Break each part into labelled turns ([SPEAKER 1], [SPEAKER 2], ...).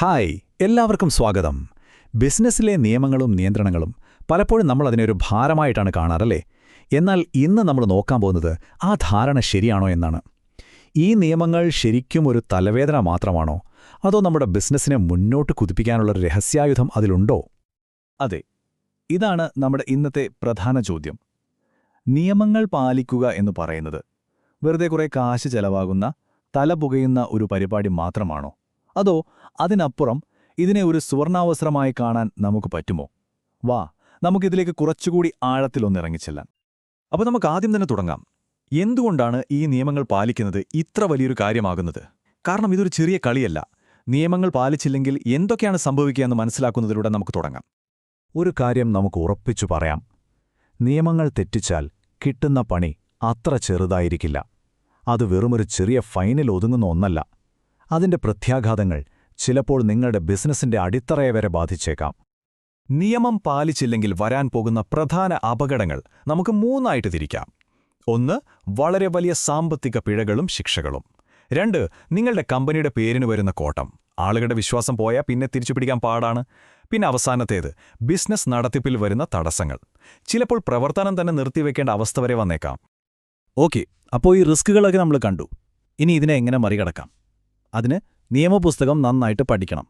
[SPEAKER 1] Hi എല്ലാവർക്കും സ്വാഗതം. ബിസിനസ്സിലെ നിയമങ്ങളും നിയന്ത്രണങ്ങളും പലപ്പോഴും നമ്മൾ അതിനൊരു ഭാരമായിട്ടാണ് കാണാറല്ലേ? എന്നാൽ ഇന്ന് നമ്മൾ നോക്കാൻ പോകുന്നത് ആ ധാരണ ശരിയാണോ എന്നാണ്. ഈ നിയമങ്ങൾ ശരിക്കും ഒരു തലവേദന മാത്രമാണോ? അതോ നമ്മുടെ ബിസിനസ്സിനെ മുന്നോട്ട് കുതിപ്പിക്കാനുള്ളൊരു രഹസ്യായുധം അതിലുണ്ടോ?
[SPEAKER 2] അതെ ഇതാണ് നമ്മുടെ ഇന്നത്തെ പ്രധാന ചോദ്യം. നിയമങ്ങൾ പാലിക്കുക എന്ന് പറയുന്നത് വെറുതെ കുറേ കാശ് ചെലവാകുന്ന തല പുകയുന്ന ഒരു പരിപാടി മാത്രമാണോ? അതോ അതിനപ്പുറം ഇതിനെ ഒരു സുവർണാവസരമായി കാണാൻ നമുക്ക് പറ്റുമോ? വാ നമുക്കിതിലേക്ക് കുറച്ചുകൂടി ആഴത്തിലൊന്നിറങ്ങിച്ചെല്ലാൻ അപ്പോൾ നമുക്ക് ആദ്യം തന്നെ തുടങ്ങാം. എന്തുകൊണ്ടാണ് ഈ നിയമങ്ങൾ പാലിക്കുന്നത് ഇത്ര വലിയൊരു കാര്യമാകുന്നത്? കാരണം ഇതൊരു ചെറിയ കളിയല്ല. നിയമങ്ങൾ പാലിച്ചില്ലെങ്കിൽ എന്തൊക്കെയാണ് സംഭവിക്കുക എന്ന് മനസ്സിലാക്കുന്നതിലൂടെ നമുക്ക് തുടങ്ങാം.
[SPEAKER 1] ഒരു കാര്യം നമുക്ക് ഉറപ്പിച്ചു പറയാം. നിയമങ്ങൾ തെറ്റിച്ചാൽ കിട്ടുന്ന പണി അത്ര ചെറുതായിരിക്കില്ല. അത് വെറുമൊരു ചെറിയ ഫൈനിൽ ഒതുങ്ങുന്ന ഒന്നല്ല. അതിന്റെ പ്രത്യാഘാതങ്ങൾ ചിലപ്പോൾ നിങ്ങളുടെ ബിസിനസിന്റെ അടിത്തറയെ വരെ ബാധിച്ചേക്കാം.
[SPEAKER 2] നിയമം പാലിച്ചില്ലെങ്കിൽ വരാൻ പോകുന്ന പ്രധാന അപകടങ്ങൾ നമുക്ക് മൂന്നായിട്ട് തിരിക്കാം. ഒന്ന് വളരെ വലിയ സാമ്പത്തിക പിഴകളും ശിക്ഷകളും. രണ്ട് നിങ്ങളുടെ കമ്പനിയുടെ പേരിന് വരുന്ന കോട്ടം. ആളുകളുടെ വിശ്വാസം പോയാൽ പിന്നെ തിരിച്ചു പിടിക്കാൻ പാടാണ്. പിന്നെ അവസാനത്തേത് ബിസിനസ് നടത്തിപ്പിൽ വരുന്ന തടസ്സങ്ങൾ. ചിലപ്പോൾ പ്രവർത്തനം തന്നെ നിർത്തിവെക്കേണ്ട അവസ്ഥ വരെ വന്നേക്കാം. ഓക്കെ അപ്പോൾ ഈ റിസ്കുകളൊക്കെ നമ്മൾ കണ്ടു. ഇനി ഇതിനെ എങ്ങനെ മറികടക്കാം? അതിന് നിയമപുസ്തകം നന്നായിട്ട് പഠിക്കണം.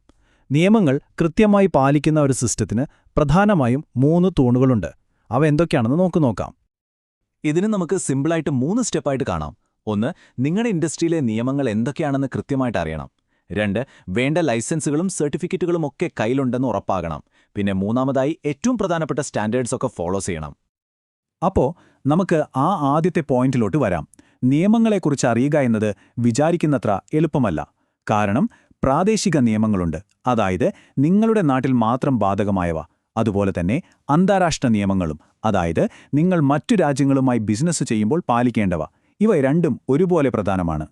[SPEAKER 2] നിയമങ്ങൾ കൃത്യമായി പാലിക്കുന്ന ഒരു സിസ്റ്റത്തിന് പ്രധാനമായും മൂന്ന് തൂണുകളുണ്ട്. അവ എന്തൊക്കെയാണെന്ന് നോക്കു നോക്കാം. ഇതിന് നമുക്ക് സിമ്പിളായിട്ട് മൂന്ന് സ്റ്റെപ്പായിട്ട് കാണാം. ഒന്ന് നിങ്ങളുടെ ഇൻഡസ്ട്രിയിലെ നിയമങ്ങൾ എന്തൊക്കെയാണെന്ന് കൃത്യമായിട്ട് അറിയണം. രണ്ട് വേണ്ട ലൈസൻസുകളും സർട്ടിഫിക്കറ്റുകളും ഒക്കെ കയ്യിലുണ്ടെന്ന് ഉറപ്പാകണം. പിന്നെ മൂന്നാമതായി ഏറ്റവും പ്രധാനപ്പെട്ട സ്റ്റാൻഡേർഡ്സ് ഒക്കെ ഫോളോ ചെയ്യണം.
[SPEAKER 1] അപ്പോ നമുക്ക് ആ ആദ്യത്തെ പോയിന്റിലോട്ട് വരാം. നിയമങ്ങളെക്കുറിച്ച് അറിയുക എന്നത് വിചാരിക്കുന്നത്ര എളുപ്പമല്ല. കാരണം പ്രാദേശിക നിയമങ്ങളുണ്ട്. അതായത് നിങ്ങളുടെ നാട്ടിൽ മാത്രം ബാധകമായവ. അതുപോലെ തന്നെ അന്താരാഷ്ട്ര നിയമങ്ങളും. അതായത് നിങ്ങൾ മറ്റു രാജ്യങ്ങളുമായി ബിസിനസ് ചെയ്യുമ്പോൾ പാലിക്കേണ്ടവ. ഇവ രണ്ടും ഒരുപോലെ പ്രധാനമാണ്.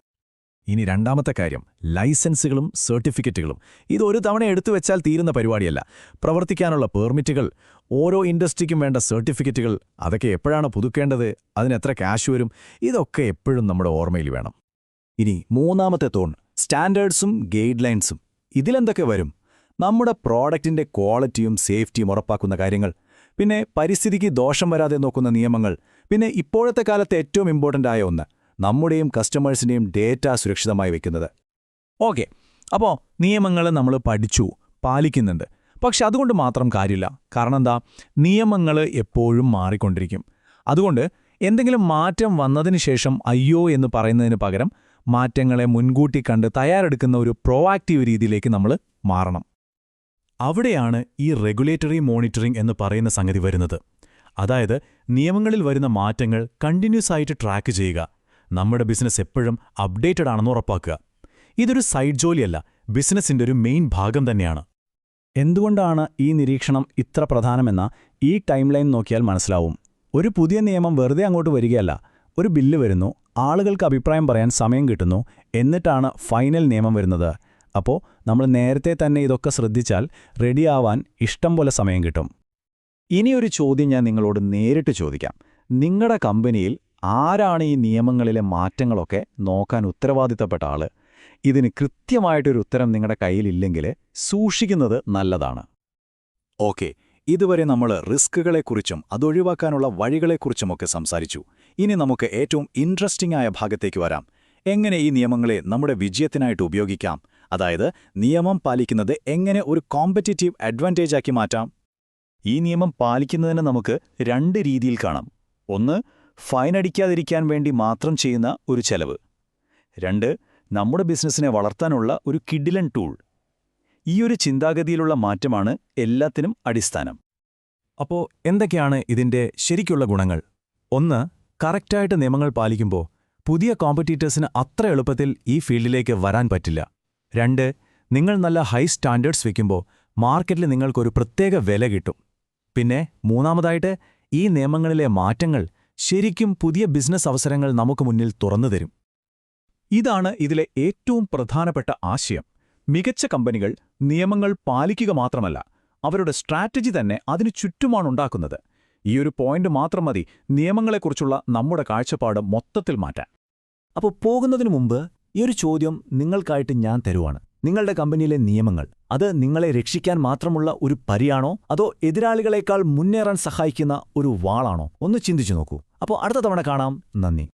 [SPEAKER 2] ഇനി രണ്ടാമത്തെ കാര്യം ലൈസൻസുകളും സർട്ടിഫിക്കറ്റുകളും. ഇത് ഒരു തവണ എടുത്തു വെച്ചാൽ തീരുന്ന പരിപാടിയല്ല. പ്രവർത്തിക്കാനുള്ള പെർമിറ്റുകൾ ഓരോ ഇൻഡസ്ട്രിക്കും വേണ്ട സർട്ടിഫിക്കറ്റുകൾ അതൊക്കെ എപ്പോഴാണ് പുതുക്കേണ്ടത് അതിനെത്ര ക്യാഷ് വരും ഇതൊക്കെ എപ്പോഴും നമ്മുടെ ഓർമ്മയിൽ വേണം.
[SPEAKER 1] ഇനി മൂന്നാമത്തെ തോൺ സ്റ്റാൻഡേർഡ്സും ഗൈഡ് ലൈൻസും ഇതിലെന്തൊക്കെ വരും? നമ്മുടെ പ്രോഡക്റ്റിന്റെ ക്വാളിറ്റിയും സേഫ്റ്റിയും ഉറപ്പാക്കുന്ന കാര്യങ്ങൾ പിന്നെ പരിസ്ഥിതിക്ക് ദോഷം വരാതെ നോക്കുന്ന നിയമങ്ങൾ പിന്നെ ഇപ്പോഴത്തെ കാലത്ത് ഏറ്റവും ഇമ്പോർട്ടന്റ് ആയ ഒന്ന് നമ്മുടെയും കസ്റ്റമേഴ്സിന്റെയും ഡേറ്റ സുരക്ഷിതമായി വെക്കുന്നത്. ഓക്കെ അപ്പോൾ നിയമങ്ങൾ നമ്മൾ പഠിച്ചു പാലിക്കുന്നുണ്ട്. പക്ഷെ അതുകൊണ്ട് മാത്രം കാര്യമില്ല. കാരണം എന്താ? നിയമങ്ങൾ എപ്പോഴും മാറിക്കൊണ്ടിരിക്കും. അതുകൊണ്ട് എന്തെങ്കിലും മാറ്റം വന്നതിന് ശേഷം അയ്യോ എന്ന് പറയുന്നതിന് പകരം മാറ്റങ്ങളെ മുൻകൂട്ടി കണ്ട് തയ്യാറെടുക്കുന്ന ഒരു പ്രോആക്റ്റീവ് രീതിയിലേക്ക് നമ്മൾ മാറണം. അവിടെയാണ് ഈ റെഗുലേറ്ററി മോണിറ്ററിംഗ് എന്ന് പറയുന്ന സംഗതി വരുന്നത്. അതായത് നിയമങ്ങളിൽ വരുന്ന മാറ്റങ്ങൾ കണ്ടിന്യൂസ് ആയിട്ട് ട്രാക്ക് ചെയ്യുക. നമ്മുടെ ബിസിനസ് എപ്പോഴും അപ്ഡേറ്റഡ് ആണെന്ന് ഉറപ്പാക്കുക. ഇതൊരു സൈഡ് ജോലിയല്ല ബിസിനസിന്റെ ഒരു മെയിൻ ഭാഗം തന്നെയാണ്. എന്തുകൊണ്ടാണ് ഈ നിരീക്ഷണം ഇത്ര പ്രധാനമെന്ന ഈ ടൈം ലൈൻ നോക്കിയാൽ മനസ്സിലാവും. ഒരു പുതിയ നിയമം വെറുതെ അങ്ങോട്ട് വരികയല്ല. ഒരു ബില്ല് വരുന്നു ആളുകൾക്ക് അഭിപ്രായം പറയാൻ സമയം കിട്ടുന്നു എന്നിട്ടാണ് ഫൈനൽ നിയമം വരുന്നത്. അപ്പോൾ നമ്മൾ നേരത്തെ തന്നെ ഇതൊക്കെ ശ്രദ്ധിച്ചാൽ റെഡിയാവാൻ ഇഷ്ടം പോലെ സമയം കിട്ടും. ഇനിയൊരു ചോദ്യം ഞാൻ നിങ്ങളോട് നേരിട്ട് ചോദിക്കാം. നിങ്ങളുടെ കമ്പനിയിൽ ആരാണ് ഈ നിയമങ്ങളിലെ മാറ്റങ്ങളൊക്കെ നോക്കാൻ ഉത്തരവാദിത്തപ്പെട്ട ആൾ? ഇതിന് കൃത്യമായിട്ടൊരു ഉത്തരം നിങ്ങളുടെ കയ്യിലില്ലെങ്കിൽ സൂക്ഷിക്കുന്നത് നല്ലതാണ്. ഓക്കെ ഇതുവരെ നമ്മൾ റിസ്കുകളെക്കുറിച്ചും അതൊഴിവാക്കാനുള്ള വഴികളെക്കുറിച്ചുമൊക്കെ സംസാരിച്ചു. ഇനി നമുക്ക് ഏറ്റവും ഇൻട്രസ്റ്റിംഗ് ആയ ഭാഗത്തേക്ക് വരാം. എങ്ങനെ ഈ നിയമങ്ങളെ നമ്മുടെ വിജയത്തിനായിട്ട് ഉപയോഗിക്കാം? അതായത് നിയമം പാലിക്കുന്നത് എങ്ങനെ ഒരു കോമ്പറ്റീറ്റീവ് അഡ്വാന്റേജ് ആക്കി മാറ്റാം? ഈ നിയമം പാലിക്കുന്നതിന് നമുക്ക് രണ്ട് രീതിയിൽ കാണാം. ഒന്ന് ഫൈൻ അടിക്കാതിരിക്കാൻ വേണ്ടി മാത്രം ചെയ്യുന്ന ഒരു ചെലവ്. രണ്ട് നമ്മുടെ ബിസിനസ്സിനെ വളർത്താനുള്ള ഒരു കിഡിലൻ ടൂൾ. ഈ ഒരു ചിന്താഗതിയിലുള്ള മാറ്റമാണ് എല്ലാത്തിനും അടിസ്ഥാനം.
[SPEAKER 2] അപ്പോൾ എന്തൊക്കെയാണ് ഇതിന്റെ ശരിക്കുള്ള ഗുണങ്ങൾ? ഒന്ന് കറക്റ്റായിട്ട് നിയമങ്ങൾ പാലിക്കുമ്പോൾ പുതിയ കോമ്പറ്റീറ്റേഴ്സിന് അത്ര എളുപ്പത്തിൽ ഈ ഫീൽഡിലേക്ക് വരാൻ പറ്റില്ല. രണ്ട് നിങ്ങൾ നല്ല ഹൈ സ്റ്റാൻഡേർഡ്സ് വയ്ക്കുമ്പോൾ മാർക്കറ്റിൽ നിങ്ങൾക്കൊരു പ്രത്യേക വില കിട്ടും. പിന്നെ മൂന്നാമതായിട്ട് ഈ നിയമങ്ങളിലെ മാറ്റങ്ങൾ ശരിക്കും പുതിയ ബിസിനസ് അവസരങ്ങൾ നമുക്ക് മുന്നിൽ തുറന്നു തരും. ഇതാണ് ഇതിലെ ഏറ്റവും പ്രധാനപ്പെട്ട ആശയം. മികച്ച കമ്പനികൾ നിയമങ്ങൾ പാലിക്കുക മാത്രമല്ല അവരുടെ സ്ട്രാറ്റജി തന്നെ അതിനു ചുറ്റുമാണുണ്ടാക്കുന്നത് ഈ ഒരു പോയിന്റ് മാത്രം മതി നിയമങ്ങളെക്കുറിച്ചുള്ള നമ്മുടെ കാഴ്ചപ്പാട് മൊത്തത്തിൽ മാറ്റാൻ.
[SPEAKER 1] അപ്പോൾ പോകുന്നതിനു മുമ്പ് ഈ ഒരു ചോദ്യം നിങ്ങൾക്കായിട്ട് ഞാൻ തരുവാണ്. നിങ്ങളുടെ കമ്പനിയിലെ നിയമങ്ങൾ അത് നിങ്ങളെ രക്ഷിക്കാൻ മാത്രമുള്ള ഒരു പരിയാണോ? അതോ എതിരാളികളെക്കാൾ മുന്നേറാൻ സഹായിക്കുന്ന ഒരു വാളാണോ? ഒന്ന് ചിന്തിച്ചു നോക്കൂ. അപ്പോൾ അടുത്ത തവണ കാണാം. നന്ദി.